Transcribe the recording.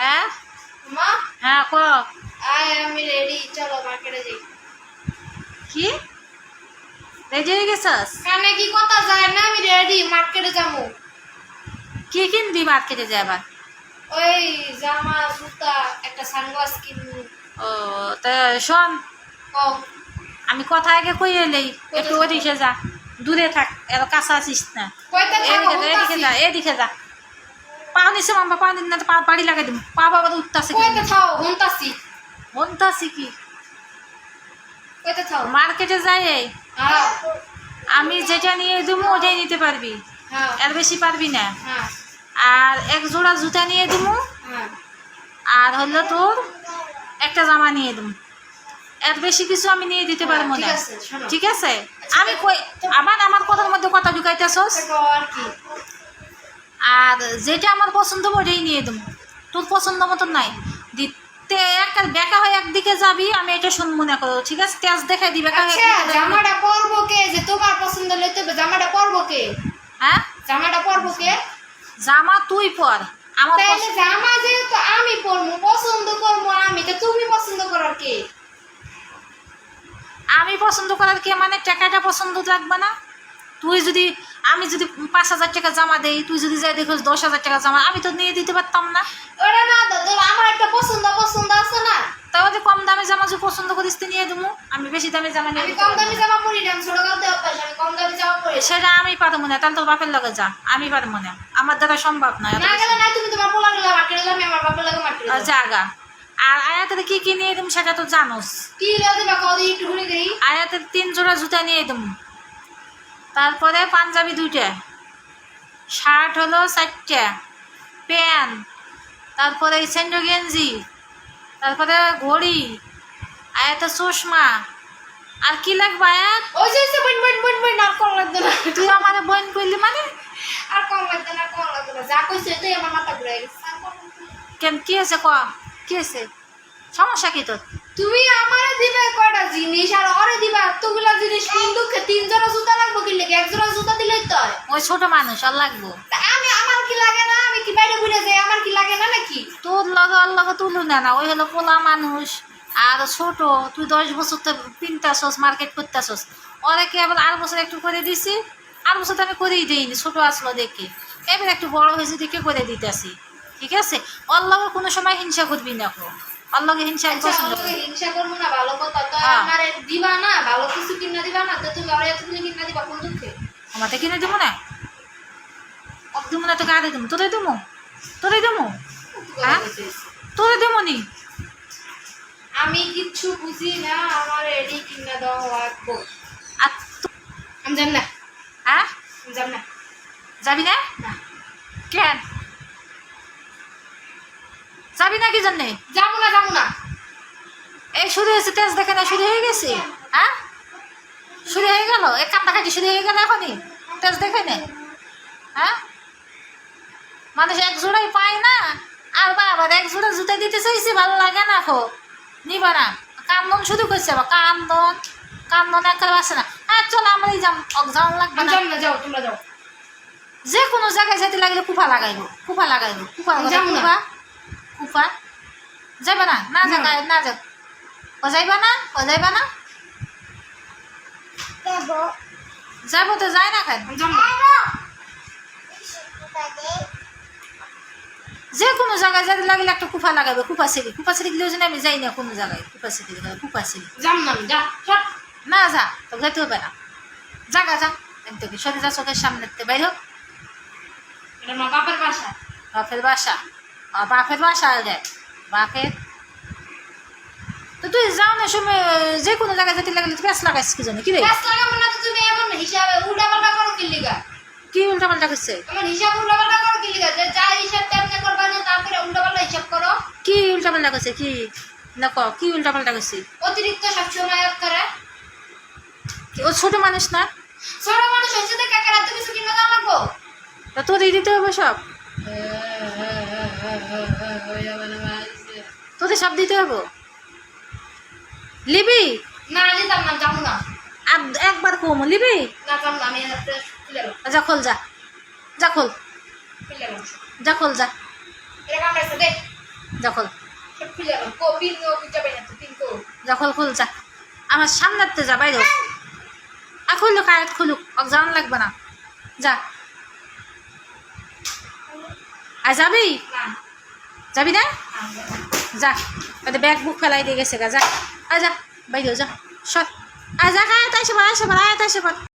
হ্যাঁ? মা? হ্যাঁ ক আয় আমি রেডি চলো মার্কেটে যাই। কি? রেডি হয়ে গেছস? কানে কি কথা? যায় না আমি রেডি মার্কেটে যাব। কি কিনবি মার্কেটে যাবার? ওই জামা জুতা একটা সানগ্লাস কিনবো। ও তা শোন আমি কথা আগে কই এলেই? একটু ওদিকে যা। দূরে থাক এত কাছে আসিস না। যা এদিকে যা। পাও নিছে মাম্মা পাও না তো পা বাড়ি লাগাই দিম পা বাবা উঠতাছে কয়টা থাও হুনতাছি মনতাছি কি? কয়টা থাও মার্কেটে যাই হ্যাঁ। আমি যেটা নিয়ে দেবো ওটাই নিতে পারবি। হ্যাঁ। এর বেশি পারবি না। হ্যাঁ। আর এক জোড়া জুতা নিয়ে দিবো আর হলো তোর একটা জামা নিয়ে দেবো এর বেশি কিছু আমি নিয়ে দিতে পারব ঠিক না। আছে, ঠিক আছে? আমি কই আবার আমার কথার মধ্যে কথা ঢুকাইতেছস? আর যেটা আমার পছন্দ হবে ওটাই নিয়ে দেবো। তোর পছন্দ মতন নাই। দিতে একটা বেকা হয়ে একদিকে যাবি আমি এটা শুনব না করো ঠিক আছে? তেজ দেখাই দিবে আচ্ছা। জামাটা পরবো কে? যে তোমার পছন্দ লইতে হবে জামাটা পরবো কে? হ্যাঁ? জামাটা পরবো কে? জামা তুই পর আমার পছন্দ- জামা যেহেতু আমি পরবো পছন্দ করব আমি তো তুমি পছন্দ করার কে? আমি পছন্দ করার কে? মানে টাকাটা পছন্দ লাগবে না? তুই যদি আমি যদি পাঁচ হাজার টাকা জামা দেই তুই যদি যাই দেখো দশ হাজার টাকা জামা আমি তো নিয়ে দিতে পারতাম না। ওটা না তোর আমার একটা পছন্দ পছন্দ আছে না। তাহলে কম দামে জামা যদি পছন্দ করিস তো নিয়ে দেবো আমি বেশি দামে জামা নিয়ে কম দামি না। জামা পরি না ছোট কালতে অভ্যাস আমি কম দামি জামা পরি সেটা আমি পারব না তাহলে তোর বাপের লগে যা আমি পারব না। আমার দ্বারা সম্ভব নয় এত না গেলে না তুমি তোমার পোলা গেলে মার্কেটে যাও আমি আমার বাপের লাগে যাও জাগা। আর আয়াতের কি কি নিয়ে দেবো সেটা তো জানোস। কি লিয়ে দিবা কদি একটু ঘুরে দেই। আয়াতের তিন জোড়া জুতা নিয়ে দেবো তারপরে পাঞ্জাবি দুইটা। শার্ট হলো চারটা প্যান্ট তারপরে সেন্ডো গেঞ্জি তারপরে ঘড়ি আয়াতের চশমা। আর কি লাগবে আয়াত? ওই যে ওই যে বইন বইন বইন বইন আর কম লাগবে না। তুই আমার করলি মানে? আর কম লাগবে না আর কম লাগবে না। যা কইছে এটাই আমার মাথা ঘুরে গেছে। আর। কেন কি আছে ক? কি আছে সমস্যা কি তোর? তুমি আমারে দিবে কয়টা জিনিস আর ওরে দিবা এতগুলা জিনিস? তিন দুঃখে তিন জোড়া জুতা লাগবে কি লেগে? এক জোড়া জুতা দিলেই তো হয়। ওই ছোট মানুষ আর লাগবো? তা আমি আমার কি লাগে না? আমি কি বাইরে ঘুরে যাই? আমার কি লাগে না নাকি? তোর লগে ওর লগে তুলু না না। ওই হলো পোলা মানুষ। আর ছোট তুই দশ বছর তো কিনতেছস মার্কেট করতেছস। ওরে কি আবার আর বছর একটু করে দিছি? আর বছর তো আমি করেই দিইনি ছোট আসলো দেখে। এবার একটু বড় হয়েছে দেখে করে দিতেছি। ঠিক আছে? ওর লগে কোনো সময় হিংসা করবি না কো। লগে হিংসা আমি আচ্ছা পছন্দ আমাকে হিংসা করব না ভালো কথা তো হ্যাঁ। আমারে দিবা না ভালো কিছু কিনা দিবা না তো তুমি আরে এতগুলো কিনা দিবা কোন দুঃখে আমাতে কিনে দেবো না? অক দেবো না তোকে আরে দেবো তোরে দেবো? তোরে দেবো? হ্যাঁ? তোরে দেবো নি আমি কিচ্ছু বুঝি না আমার এডি কিনা দেওয়া লাগবো আমি জানি না। হ্যাঁ? জানি না। যাবি না? না। কেন? যাবি না কি জন্যে? যাব না যাব না। এই শুরু হয়েছে তেজ দেখে না শুরু হয়ে গেছে? হ্যাঁ? শুরু হয়ে গেল? কামটা খাটি শুরু হয়ে গেল এখনই? তেজ দেখে নে। হ্যাঁ? মানুষ এক জোড়াই পায় না আর বাবার এক জোড়া জুতা দিতে চাইছি ভালো লাগে না খো নিবা না। কান্দন শুরু করছে বা কান্দন কান্দন একবার আসে না। হ্যাঁ চলো আমরাই যাম। অক্সাম লাগবে না। যাও তোমরা যাও। যে কোনো জায়গায় যেতে লাগলে কুফা লাগাইবো কুফা লাগাইবো কুফা না। কুফা যাবে না না যা না। না যা ও যাইবা না ও যাইবা না। যাব। তো যায় না কেন? না যে কোনো জায়গায় যেতে লাগলে একটা কুফা লাগাবে কুফা সিঁড়ি। কুফা সিঁড়ি গেলেও যেন আমি যাই না কোনো জায়গায় কুফা সিঁড়ি লাগাবে কুফা সিঁড়ি। যাম না আমি যা না যা তো যেতে হবে না। জাগা যা কি সরে যা চোখের সামনে বাইর হোক বাপের বাসা। বাপের বাসা। আর বাপের বাসা যায় বাপের তো তুই যাও না সময় যে কোনো জায়গায় যেতে লাগলে তুই প্যাঁচ লাগাইছিস কি জন্য কি রে ব্যস্ত লাগাবো না তো তুমি এমন হিসাবে উল্টা পাল্টা করো কি লিগা কি উল্টা পাল্টা করছে আমার হিসাব উল্টা পাল্টা করো কি লিগা যে যা হিসাব তেমনি করবা না তারপরে উল্টা পাল্টা হিসাব করো কি উল্টা পাল্টা করছে কি না ক কি উল্টা পাল্টা করছে অতিরিক্ত সবসময় আয়াত করে ও ছোট মানুষ না? ছোট মানুষ হয়েছে দেখে কার এত কিছু কিনে দেওয়া লাগবো। তা তোর এই দিতে হবে সব। তোদের সব দিতে হবে? লিবি? না নিতাম না যাব না। আর একবার কম। লিবি? না যাব না আমি যা খোল যা। যা খোল। যা খোল যা। সব খুলে যখন খুল যা। আমার সামনেতে যা বাইরে। খুলুক আর খুলুক। ওক জানান লাগবে না। যা। আর যাবি যাবি না যা তাতে ব্যাগ বুক ফেলাই দিয়ে গেছে গা যা আয় যা বাইরেও যা সর আয় যা আয় তাই সে আয় সে আয় তাইসে বল